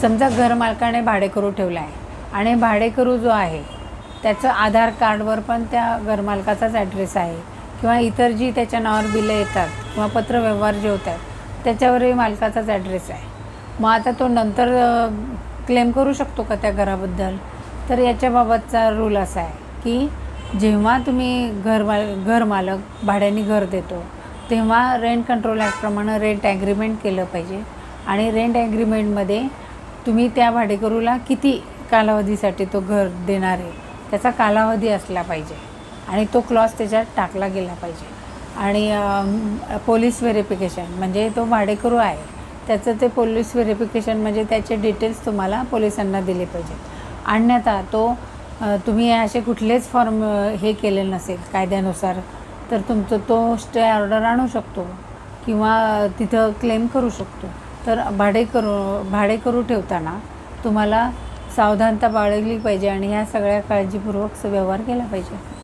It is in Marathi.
समजा घरमालकाने भाडेकरू ठेवला आहे आणि भाडेकरू जो आहे त्याचं आधार कार्डवर पण त्या घरमालकाचाच ॲड्रेस आहे किंवा इतर जी त्याच्या नावावर बिलं येतात किंवा पत्रव्यवहार जे होतात त्याच्यावरही मालकाचाच ॲड्रेस आहे. मग आता तो नंतर क्लेम करू शकतो का त्या घराबद्दल? तर याच्याबाबतचा रूल असा आहे की जेव्हा तुम्ही घर माल घर मालक भाड्याने घर देतो तेव्हा रेंट कंट्रोल ॲक्टप्रमाणे रेंट ॲग्रीमेंट केलं पाहिजे. आणि रेंट ॲग्रीमेंटमध्ये तुम्ही त्या भाडेकरूला किती कालावधीसाठी तो घर देणार आहे? त्याचा कालावधी असला पाहिजे. आणि तो क्लॉज त्याच्यात टाकला गेला पाहिजे. आणि पोलीस व्हेरिफिकेशन म्हणजे तो भाडेकरू आहे. त्याचं ते पोलीस व्हेरिफिकेशन म्हणजे त्याचे डिटेल्स तुम्हाला पोलिसांना दिले पाहिजेत. अन्यथा तो तुम्ही असे कुठलेच फॉर्म हे केले नसेल कायद्यानुसार तर तुमचं तो स्टे ऑर्डर आणू शकतो. किंवा तिथं क्लेम करू शकतो. तर भाडेकरू भाडेकरू ठेवताना तुम्हाला सावधानता बाळगली पाहिजे आणि ह्या सगळ्या काळजीपूर्वक व्यवहार केला पाहिजे.